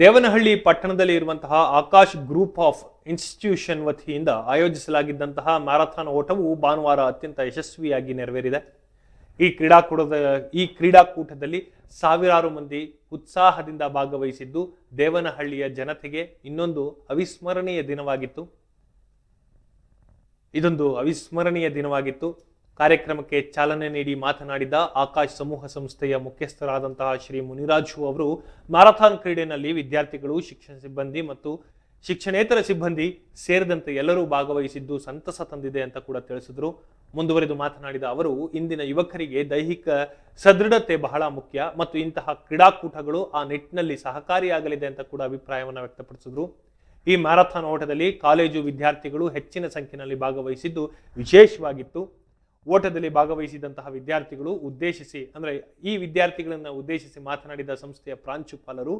ದೇವನಹಳ್ಳಿ ಪಟ್ಟಣದಲ್ಲಿ ಇರುವಂತಹ Akash group of institution ವತಿಯಿಂದ ಆಯೋಜಿಸಲಾಗಿದ್ದಂತಹ ಮ್ಯಾರಥಾನ್ ಓಟವು ಭಾನುವಾರ ಅತ್ಯಂತ ಯಶಸ್ವಿಯಾಗಿ ನೆರವೇರಿದೆ. ಈ ಕ್ರೀಡಾಕೂಟದ, ಈ ಕ್ರೀಡಾಕೂಟದಲ್ಲಿ ಸಾವಿರಾರು ಮಂದಿ ಉತ್ಸಾಹದಿಂದ ಭಾಗವಹಿಸಿದ್ದು ದೇವನಹಳ್ಳಿಯ ಜನತೆಗೆ ಇನ್ನೊಂದು ಅವಿಸ್ಮರಣೀಯ ದಿನವಾಗಿತ್ತು. ಇದೊಂದು ಅವಿಸ್ಮರಣೀಯ ದಿನವಾಗಿತ್ತು. ಕಾರ್ಯಕ್ರಮಕ್ಕೆ ಚಾಲನೆ ನೀಡಿ ಮಾತನಾಡಿದ ಆಕಾಶ್ ಸಮೂಹ ಸಂಸ್ಥೆಯ ಮುಖ್ಯಸ್ಥರಾದಂತಹ ಶ್ರೀ ಮುನಿರಾಜು ಅವರು, ಮ್ಯಾರಥಾನ್ ಕ್ರೀಡೆಯಲ್ಲಿ ವಿದ್ಯಾರ್ಥಿಗಳು, ಶಿಕ್ಷಣ ಸಿಬ್ಬಂದಿ ಮತ್ತು ಶಿಕ್ಷಣೇತರ ಸಿಬ್ಬಂದಿ ಸೇರಿದಂತೆ ಎಲ್ಲರೂ ಭಾಗವಹಿಸಿದ್ದು ಸಂತಸ ತಂದಿದೆ ಅಂತ ಕೂಡ ತಿಳಿಸಿದ್ರು. ಮುಂದುವರೆದು ಮಾತನಾಡಿದ ಅವರು, ಇಂದಿನ ಯುವಕರಿಗೆ ದೈಹಿಕ ಸದೃಢತೆ ಬಹಳ ಮುಖ್ಯ ಮತ್ತು ಇಂತಹ ಕ್ರೀಡಾಕೂಟಗಳು ಆ ನಿಟ್ಟಿನಲ್ಲಿ ಸಹಕಾರಿಯಾಗಲಿದೆ ಅಂತ ಕೂಡ ಅಭಿಪ್ರಾಯವನ್ನು ವ್ಯಕ್ತಪಡಿಸಿದ್ರು. ಈ ಮ್ಯಾರಥಾನ್ ಓಟದಲ್ಲಿ ಕಾಲೇಜು ವಿದ್ಯಾರ್ಥಿಗಳು ಹೆಚ್ಚಿನ ಸಂಖ್ಯೆಯಲ್ಲಿ ಭಾಗವಹಿಸಿದ್ದು ವಿಶೇಷವಾಗಿತ್ತು. ಓಟದಲ್ಲಿ ಭಾಗವಹಿಸಿದಂತಹ ವಿದ್ಯಾರ್ಥಿಗಳು ಉದ್ದೇಶಿಸಿ, ಅಂದರೆ ಈ ವಿದ್ಯಾರ್ಥಿಗಳನ್ನು ಉದ್ದೇಶಿಸಿ ಮಾತನಾಡಿದ ಸಂಸ್ಥೆಯ ಪ್ರಾಂಶುಪಾಲರು,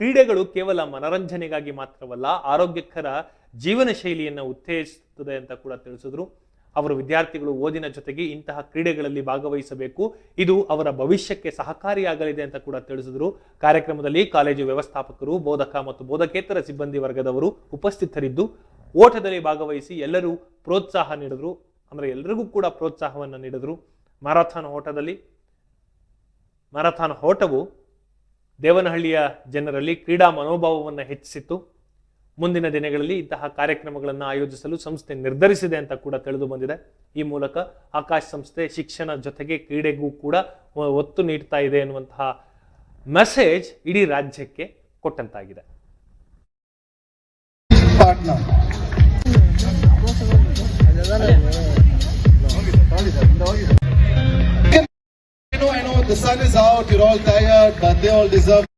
ಕ್ರೀಡೆಗಳು ಕೇವಲ ಮನರಂಜನೆಗಾಗಿ ಮಾತ್ರವಲ್ಲ, ಆರೋಗ್ಯಕರ ಜೀವನ ಶೈಲಿಯನ್ನು ಉತ್ತೇಜಿಸುತ್ತದೆ ಅಂತ ಕೂಡ ತಿಳಿಸಿದ್ರು. ಅವರು ವಿದ್ಯಾರ್ಥಿಗಳು ಓದಿನ ಜೊತೆಗೆ ಇಂತಹ ಕ್ರೀಡೆಗಳಲ್ಲಿ ಭಾಗವಹಿಸಬೇಕು. ಇದು ಅವರ ಭವಿಷ್ಯಕ್ಕೆ ಸಹಕಾರಿಯಾಗಲಿದೆ ಅಂತ ಕೂಡ ತಿಳಿಸಿದ್ರು. ಕಾರ್ಯಕ್ರಮದಲ್ಲಿ ಕಾಲೇಜು ವ್ಯವಸ್ಥಾಪಕರು, ಬೋಧಕ ಮತ್ತು ಬೋಧಕೇತರ ಸಿಬ್ಬಂದಿ ವರ್ಗದವರು ಉಪಸ್ಥಿತರಿದ್ದು, ಓಟದಲ್ಲಿ ಭಾಗವಹಿಸಿ ಎಲ್ಲರೂ ಪ್ರೋತ್ಸಾಹ ನೀಡಿದ್ರು. ಅಂದ್ರೆ ಎಲ್ಲರಿಗೂ ಕೂಡ ಪ್ರೋತ್ಸಾಹವನ್ನು ನೀಡಿದರು. ಮ್ಯಾರಥಾನ್ ಓಟದಲ್ಲಿ ಮ್ಯಾರಥಾನ್ ಓಟವು ದೇವನಹಳ್ಳಿಯ ಜನರಲ್ಲಿ ಕ್ರೀಡಾ ಮನೋಭಾವವನ್ನು ಹೆಚ್ಚಿಸಿತ್ತು. ಮುಂದಿನ ದಿನಗಳಲ್ಲಿ ಇಂತಹ ಕಾರ್ಯಕ್ರಮಗಳನ್ನು ಆಯೋಜಿಸಲು ಸಂಸ್ಥೆ ನಿರ್ಧರಿಸಿದೆ ಅಂತ ಕೂಡ ತಿಳಿದು ಬಂದಿದೆ. ಈ ಮೂಲಕ ಆಕಾಶ್ ಸಂಸ್ಥೆ ಶಿಕ್ಷಣ ಜೊತೆಗೆ ಕ್ರೀಡೆಗೂ ಕೂಡ ಒತ್ತು ನೀಡ್ತಾ ಇದೆ ಎನ್ನುವಂತಹ ಮೆಸೇಜ್ ಇಡೀ ರಾಜ್ಯಕ್ಕೆ ಕೊಟ್ಟಂತಾಗಿದೆ. Know, I know, the sun is out, you're all tired, but they all deserve